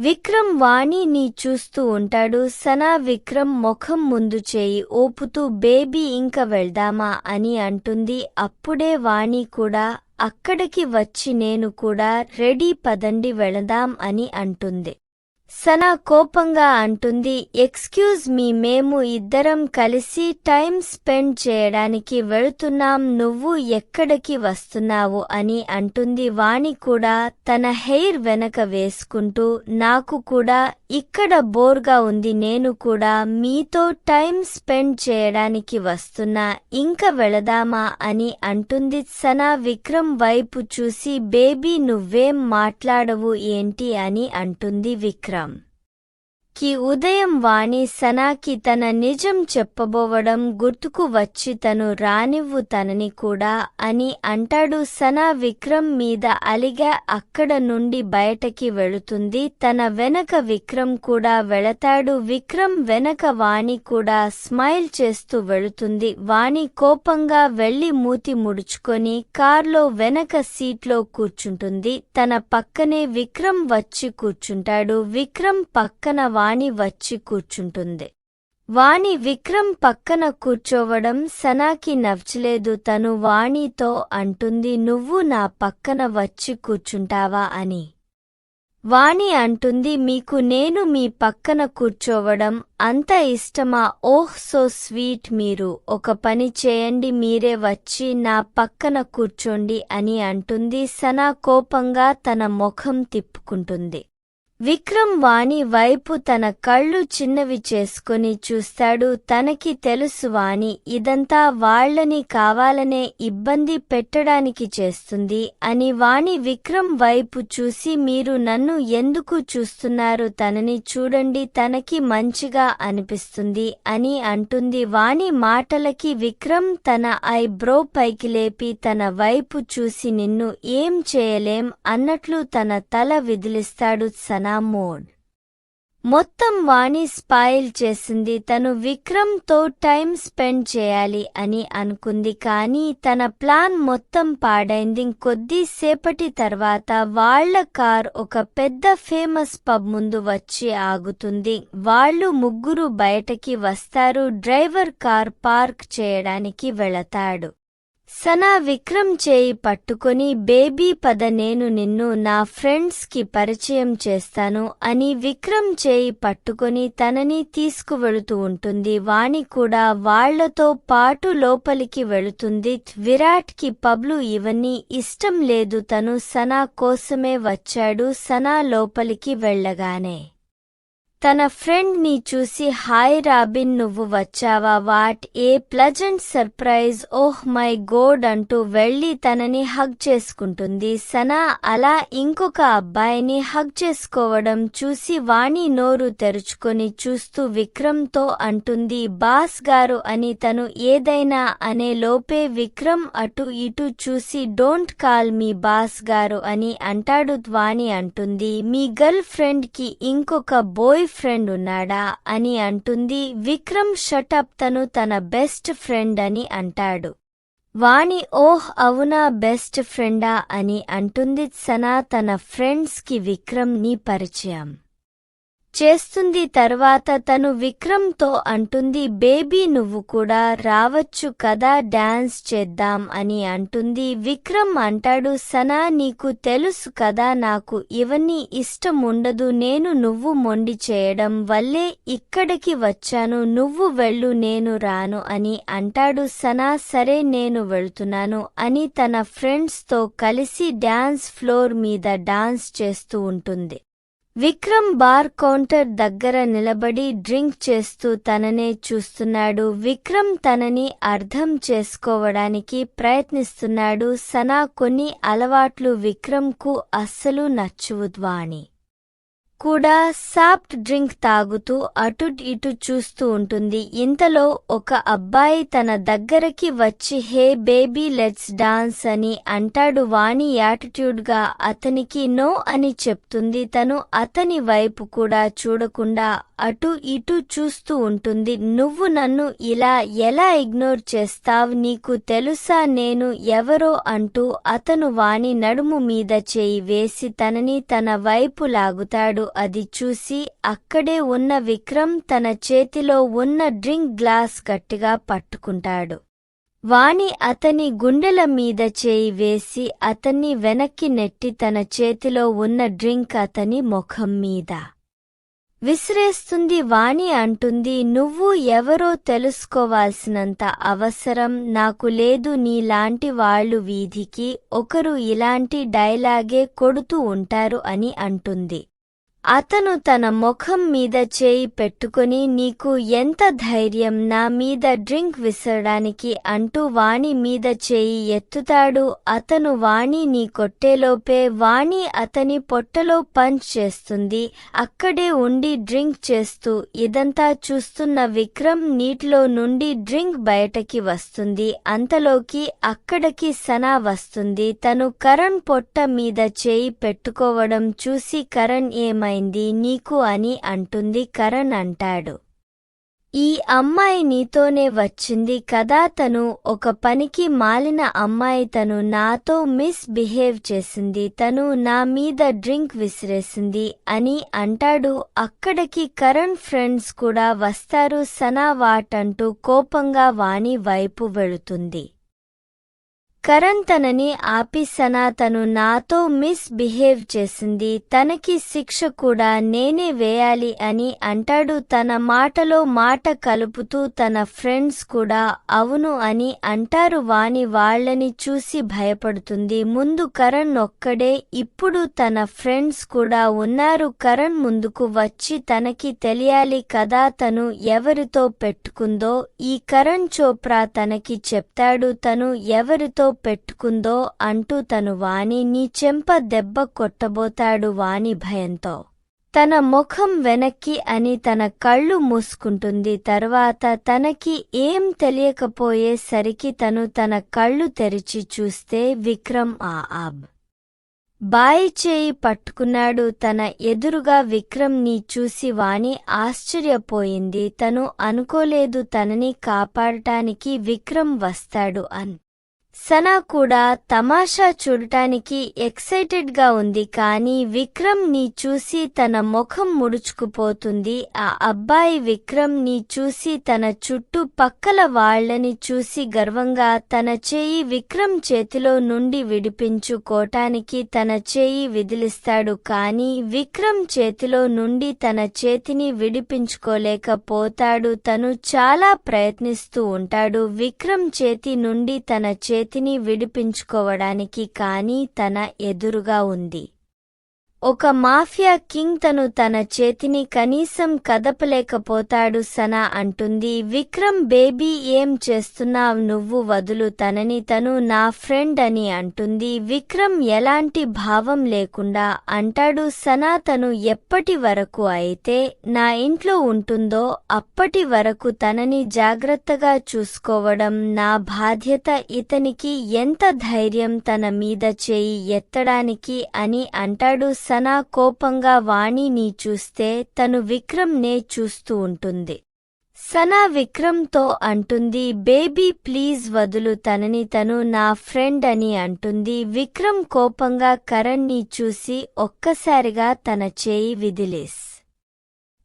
విక్రమ్ వాణిని చూస్తూ ఉంటాడు. సనా విక్రమ్ ముఖం ముందు చేయి ఓపుతూ బేబీ ఇంక వెళ్దామా? అని అంటుంది. అప్పుడే వాణి కూడా అక్కడికి వచ్చి నేను కూడా రెడీ పదండి వెళదాం అని అంటుంది. సనా కోపంగా అంటుంది ఎక్స్క్యూజ్ మీ మేము ఇద్దరం కలిసి టైం స్పెండ్ చేయడానికి వెళుతున్నాం నువ్వు ఎక్కడికి వస్తున్నావు? అని అంటుంది వాణి కూడా తన హెయిర్ వెనక వేసుకుంటూ నాకు కూడా ఇక్కడ బోర్గా ఉంది నేను కూడా మీతో టైం స్పెండ్ చేయడానికి వస్తున్నా ఇంకా వెళదామా అని అంటుంది సనా విక్రమ్ వైపు చూసి బేబీ నువ్వేం మాట్లాడవు ఏంటి? అని అంటుంది విక్రమ్. కి ఉదయం వాణి సనాకి తన నిజం చెప్పబోవడం గుర్తుకు వచ్చి తను రానివ్వు తనని కూడా అని అంటాడు సనా విక్రమ్ మీద అలిగా అక్కడ నుండి బయటకి వెళుతుంది. తన వెనక విక్రమ్ కూడా వెళతాడు. విక్రమ్ వెనక వాణి కూడా స్మైల్ చేస్తూ వెళుతుంది. వాణి కోపంగా వెళ్ళి మూతి ముడుచుకొని కార్లో వెనక సీట్లో కూర్చుంటుంది. తన పక్కనే విక్రమ్ వచ్చి కూర్చుంటాడు. విక్రమ్ పక్కన వాణి వచ్చి కూర్చుంటుంది. వాణి విక్రమ్ పక్కన కూర్చోవడం సనాకి నచ్చలేదు తను వాణితో అంటుంది నువ్వు నా పక్కన వచ్చి కూర్చుంటావా? అని. వాణి అంటుంది మీకు నేను మీ పక్కన కూర్చోవడం అంత ఇష్టమా? ఓహ్ సో స్వీట్ మీరు. ఒక పని చేయండి మీరే వచ్చి నా పక్కన కూర్చోండి అని అంటుంది. సనా కోపంగా తన ముఖం తిప్పుకుంటుంది. విక్రమ్ వాణి వైపు తన కళ్ళు చిన్నవి చేసుకుని చూస్తాడు. తనకి తెలుసు వాణి ఇదంతా వాళ్ళని కావాలనే ఇబ్బంది పెట్టడానికి చేస్తుంది అని వాణి విక్రమ్ వైపు చూసి మీరు నన్ను ఎందుకు చూస్తున్నారు? తనని చూడండి తనకి మంచిగా అనిపిస్తుంది అని అంటుంది వాణి మాటలకి. విక్రమ్ తన ఐ బ్రో పైకి లేపి తన వైపు చూసి నిన్ను ఏం చేయలేం అన్నట్లు తన తల విదిలిస్తాడు సనా. మోడ్ మొత్తం వాణి స్పాయిల్ చేసింది తను విక్రమ్తో టైం స్పెండ్ చేయాలి అని అనుకుంది కానీ తన ప్లాన్ మొత్తం పాడైంది. కొద్దిసేపటి తర్వాత వాళ్ళ కార్ ఒక పెద్ద ఫేమస్ పబ్ ముందు వచ్చి ఆగుతుంది. వాళ్ళు ముగ్గురు బయటకి వస్తారు. డ్రైవర్ కార్ పార్క్ చేయడానికి వెళతాడు. సనా విక్రమ్ చేయి పట్టుకొని బేబీ పద నేను నిన్ను నా ఫ్రెండ్స్కి పరిచయం చేస్తాను అని విక్రమ్ చేయి పట్టుకొని తనని తీసుకువెళుతూ ఉంటుంది. వాణి కూడా వాళ్ళతో పాటు లోపలికి వెళుతుంది. విరాట్కి పబ్లు ఇవన్నీ ఇష్టం లేదు. తను సనా కోసమే వచ్చాడు. సనా లోపలికి వెళ్ళగానే తన ఫ్రెండ్ని చూసి హాయ్ రాబిన్ నువ్వు వచ్చావా? What a pleasant surprise. Oh my god అంటూ వెళ్ళి తనని హగ్ చేసుకుంటుంది. సనా అలా ఇంకొక అబ్బాయిని హగ్ చేసుకోవడం చూసి వాణి నోరు తెరుచుకొని చూస్తూ విక్రమ్తో అంటుంది బాస్ గారు అని తను ఏదైనా అనే లోపే విక్రమ్ అటు ఇటు చూసి డోంట్ కాల్ మీ బాస్ గారు అని అంటాడు వాణి అంటుంది. మీ గర్ల్ ఫ్రెండ్కి ఇంకొక బాయ్ ఫ్రెండ్ ఉన్నాడా అని అంటుంది విక్రమ్ షటప్ తను తన బెస్ట్ ఫ్రెండ్ అని అంటాడు. వాణి ఓహ్ అవునా బెస్ట్ ఫ్రెండా అని అంటుంది సనా తన ఫ్రెండ్స్కి విక్రమ్ని పరిచయం. చేస్తుంది తర్వాత తను విక్రమ్తో అంటుంది బేబీ నువ్వు కూడా రావచ్చు కదా డాన్స్ చేద్దాం అని అంటుంది. విక్రమ్ అంటాడు సనా నీకు తెలుసు కదా నాకు ఇవన్నీ ఇష్టముండదు నేను నువ్వు మొండి చేయడం వల్లే ఇక్కడికి వచ్చాను నువ్వు వెళ్ళు నేను రాను అని అంటాడు. సనా సరే నేను వెళ్తున్నాను అని తన ఫ్రెండ్స్తో కలిసి డాన్స్ ఫ్లోర్ మీద డాన్స్ చేస్తూ ఉంటుంది. విక్రమ్ బార్ కౌంటర్ దగ్గర నిలబడి డ్రింక్ చేస్తూ తననే చూస్తున్నాడు. విక్రమ్ తనని అర్థం చేసుకోవడానికి ప్రయత్నిస్తున్నాడు. సనా కొన్ని అలవాట్లు విక్రమ్కు అస్సలు నచ్చువుద్వాణి కూడా సాఫ్ట్ డ్రింక్ తాగుతూ అటు ఇటు చూస్తూ ఉంటుంది. ఇంతలో ఒక అబ్బాయి తన దగ్గరకి వచ్చి హే బేబీ లెట్స్ డాన్స్ అని అంటాడు. వాణి యాటిట్యూడ్గా అతనికి నో అని చెప్తుంది. తను అతని వైపు కూడా చూడకుండా అటు ఇటు చూస్తూ ఉంటుంది. నువ్వు నన్ను ఇలా ఎలా ఇగ్నోర్ చేస్తావ్? నీకు తెలుసా నేను ఎవరో అంటూ అతను వాని నడుము మీద చేయి వేసి తనని తన వైపు లాగుతాడు. అది చూసి అక్కడే ఉన్న విక్రమ్ తన చేతిలో ఉన్న డ్రింక్ గ్లాస్ గట్టిగా పట్టుకుంటాడు. వాణి అతని గుండెల మీద చేయి వేసి అతన్ని వెనక్కి నెట్టి తన చేతిలో ఉన్న డ్రింక్ అతని ముఖం మీద. విసిరేస్తుంది వాణి అంటుంది నువ్వు ఎవరో తెలుసుకోవాల్సినంత అవసరం నాకు లేదు. నీలాంటి వాళ్ళు వీధికి ఒకరు ఇలాంటి డైలాగే కొడుతూ ఉంటారు అని అంటుంది. అతను తన ముఖం మీద చేయి పెట్టుకుని నీకు ఎంత ధైర్యం నా మీద డ్రింక్ విసరడానికి అంటూ వాణి మీద చేయి ఎత్తుతాడు. అతను వాణి నీ కొట్టేలోపే వాణి అతని పొట్టలో పంచ్ చేస్తుంది. అక్కడే ఉండి డ్రింక్ చేస్తూ ఇదంతా చూస్తున్న విక్రమ్ నీటిలో నుండి డ్రింక్ బయటకి వస్తుంది. అంతలోకి అక్కడికి సనా వస్తుంది. తను కరణ్ పొట్ట మీద చేయి పెట్టుకోవడం చూసి కరణ్ ఏమై అర్థమైంది. నీకు అని అంటుంది కరణ్ అంటాడు. ఈ అమ్మాయి నీతోనే వచ్చింది కదా తను. ఒక పనికి మాలిన అమ్మాయి తను నాతో మిస్ బిహేవ్ చేసింది. తను నా మీద డ్రింక్ విసిరేసింది అని అంటాడు. అక్కడికి కరణ్ ఫ్రెండ్స్ కూడా వస్తారు. సనా వాటంటూ కోపంగా వాణి వైపు వెళుతుంది. కరణ్ తనని ఆపిసన తను నాతో మిస్ బిహేవ్ చేసింది. తనకి శిక్ష కూడా నేనే వేయాలి అని అంటాడు. తన మాటలో మాట కలుపుతూ తన ఫ్రెండ్స్ కూడా అవును అని అంటారు. వాని వాళ్ళని చూసి భయపడుతుంది. ముందు కరణ్ ఒక్కడే ఇప్పుడు తన ఫ్రెండ్స్ కూడా ఉన్నారు. కరణ్ ముందుకు వచ్చి తనకి తెలియాలి కదా తను ఎవరితో పెట్టుకుందో? ఈ కరణ్ చోప్రా తనకి చెప్తాడు. తను ఎవరితో పెట్టుకుందో అంటూ తను వాణి నీ చెంప దెబ్బ కొట్టబోతాడు వాణి భయంతో. తన ముఖం వెనక్కి అని తన కళ్ళు మూసుకుంటుంది. తర్వాత తనకి ఏం తెలియకపోయేసరికి తను తన కళ్ళు తెరిచి చూస్తే విక్రమ్ ఆ ఆబ్ బాయి చేయి పట్టుకున్నాడు. తన ఎదురుగా విక్రమ్ని చూసి వాణి ఆశ్చర్యపోయింది. తను అనుకోలేదు తనని కాపాడటానికి విక్రమ్ వస్తాడు అన్ సనా కూడా తమాషా చూడటానికి ఎక్సైటెడ్గా ఉంది కానీ విక్రమ్ని చూసి తన ముఖం ముడుచుకుపోతుంది. ఆ అబ్బాయి విక్రమ్ని చూసి తన చుట్టూ పక్కల వాళ్ళని చూసి గర్వంగా తన చేయి విక్రమ్ చేతిలో నుండి విడిపించుకోటానికి తన చేయి విదిలిస్తాడు కానీ విక్రమ్ చేతిలో నుండి తన చేతిని విడిపించుకోలేకపోతాడు. తను చాలా ప్రయత్నిస్తూ ఉంటాడు. విక్రమ్ చేతి నుండి తన చేతి చేతిని విడిపించుకోవడానికి కానీ తన ఎదురుగా ఉంది. ఒక మాఫియా కింగ్ తను తన చేతిని కనీసం కదపలేకపోతాడు సనా అంటుంది. విక్రమ్ బేబీ ఏం చేస్తున్నావ్? నువ్వు వదులు తనని తను నా ఫ్రెండ్ అని అంటుంది. విక్రమ్ ఎలాంటి భావం లేకుండా అంటాడు సనా. తను ఎప్పటి వరకు అయితే నా ఇంట్లో ఉంటుందో అప్పటి వరకు తనని జాగ్రత్తగా చూసుకోవడం నా బాధ్యత. ఇతనికి ఎంత ధైర్యం తన మీద చేయి ఎత్తడానికి అని అంటాడు సనా కోపంగా వాణిని చూస్తే తను విక్రమ్ నే చూస్తూ ఉంటుంది. సనా విక్రమ్తో అంటుంది బేబీ ప్లీజ్ వదులు తనని తను నా ఫ్రెండ్ అని అంటుంది. విక్రమ్ కోపంగా కరణ్ని చూసి ఒక్కసారిగా తన చేయి విదిలేస్.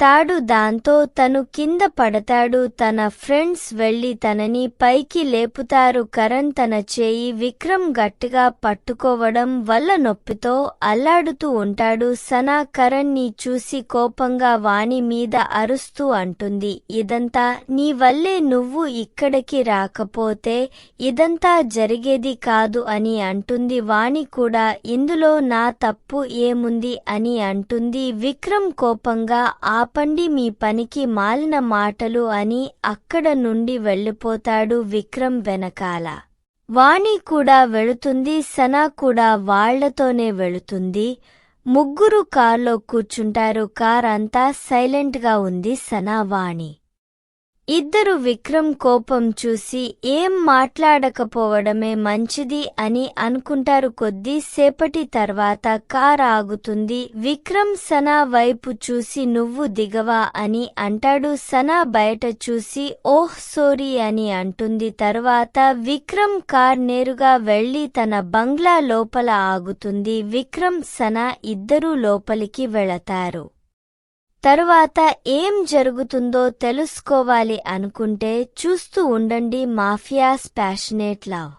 తాడు దాంతో తను కింద పడతాడు. తన ఫ్రెండ్స్ వెళ్ళి తనని పైకి లేపుతారు. కరణ్ తన చేయి విక్రమ్ గట్టిగా పట్టుకోవడం వల్ల నొప్పితో అల్లాడుతూ ఉంటాడు. సనా కరణ్ని చూసి కోపంగా వాణి మీద అరుస్తూ అంటుంది. ఇదంతా నీ వల్లే నువ్వు ఇక్కడికి రాకపోతే ఇదంతా జరిగేది కాదు అని అంటుంది వాణి కూడా. ఇందులో నా తప్పు ఏముంది అని అంటుంది విక్రమ్ కోపంగా ఆ ఆపండి మీ పనికి మాలిన మాటలు అని అక్కడ నుండి వెళ్ళిపోతాడు విక్రమ్ వెనకాల. వాణి కూడా వెళుతుంది సనా కూడా వాళ్ళతోనే వెళుతుంది. ముగ్గురు కార్లో కూర్చుంటారు కార్ అంతా సైలెంట్గా ఉంది సనా వాణి. ఇద్దరు విక్రమ్ కోపం చూసి ఏం మాట్లాడకపోవడమే మంచిది అని అనుకుంటారు కొద్దిసేపటి తర్వాత కార్ ఆగుతుంది. విక్రమ్ సనా వైపు చూసి నువ్వు దిగవా అని అంటాడు. సనా బయట చూసి ఓహ్ సోరీ అని అంటుంది. తర్వాత విక్రమ్ కార్ నేరుగా వెళ్ళి తన బంగ్లా లోపల ఆగుతుంది. విక్రమ్ సనా ఇద్దరూ లోపలికి వెళతారు. తరువాత ఏం జరుగుతుందో తెలుసుకోవాలి అనుకుంటే చూస్తూ ఉండండి మాఫియాస్ ప్యాషనేట్ లవ్.